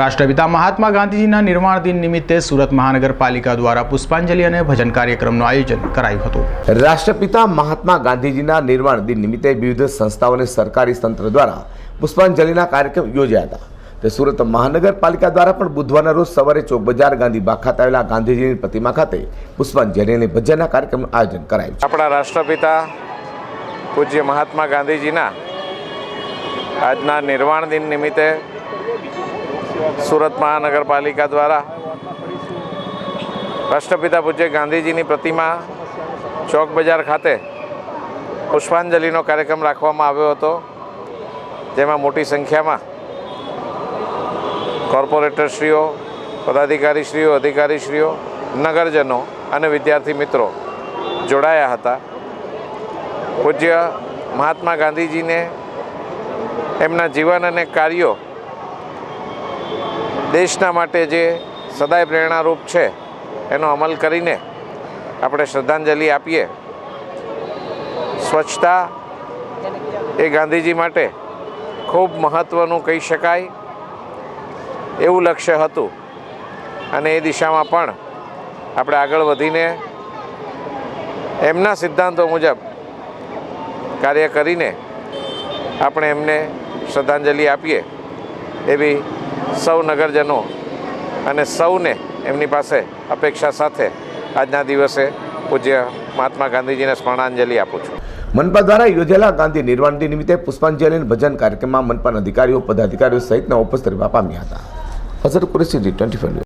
રાષ્ટ્રપિતા મહાત્મા ગાંધીજીના નિર્માણ દિન નિમિત્તે સુરત મહાનગરપાલિકા દ્વારા પુષ્પાંજલિ અને ભજન કાર્યક્રમનું આયોજન કરાયું હતું. રાષ્ટ્રપિતા મહાત્મા ગાંધીજીના નિર્માણ દિન નિમિત્તે વિવિધ સંસ્થાઓ અને સરકારી તંત્ર દ્વારા પુષ્પાંજલિના કાર્યક્રમ યોજાયા હતા. તે સુરત મહાનગરપાલિકા દ્વારા પણ બુધવારના રોજ સવારે ચોક બજાર ગાંધી બાગ ખાતે આવેલા ગાંધીજીની પ્રતિમા ખાતે પુષ્પાંજલિ અને ભજનના કાર્યક્રમનું આયોજન કરાયું આપણા રાષ્ટ્રપિતા પૂજ્ય મહાત્મા ગાંધીજીના આજના નિર્વાણ દિન નિમિત્તે સુરત મહાનગરપાલિકા દ્વારા રાષ્ટ્રપિતા પૂજ્ય ગાંધીજીની પ્રતિમા ચોક બજાર ખાતે પુષ્પાંજલિનો કાર્યક્રમ રાખવામાં આવ્યો હતો. જેમાં મોટી સંખ્યામાં કોર્પોરેટરશ્રીઓ, પદાધિકારીશ્રીઓ, અધિકારીશ્રીઓ, નગરજનો અને વિદ્યાર્થી મિત્રો જોડાયા હતા. પૂજ્ય મહાત્મા ગાંધીજીને એમના જીવન અને કાર્યો દેશના માટે જે સદાય પ્રેરણારૂપ છે, એનો અમલ કરીને આપણે શ્રદ્ધાંજલિ આપીએ. સ્વચ્છતા એ ગાંધીજી માટે ખૂબ મહત્ત્વનું કહી શકાય એવું લક્ષ્ય હતું. અને એ દિશામાં પણ આપણે આગળ વધીને એમના સિદ્ધાંતો મુજબ કાર્ય કરીને આપણે એમને શ્રદ્ધાંજલિ આપીએ એવી સૌ નગરજનો અને સૌને એમની પાસે અપેક્ષા સાથે આજના દિવસે પૂજ્ય મહાત્મા ગાંધીજીને સ્મરણાંજલિ આપું છું. મનપા દ્વારા યોજાયેલા ગાંધી નિર્વાણ નિમિત્તે પુષ્પાંજલિ ભજન કાર્યક્રમમાં મનપાના અધિકારીઓ, પદાધિકારીઓ સહિતના ઉપસ્થિત રહેવા પામ્યા હતા. હઝર કુરેશી ટ્વેન્ટી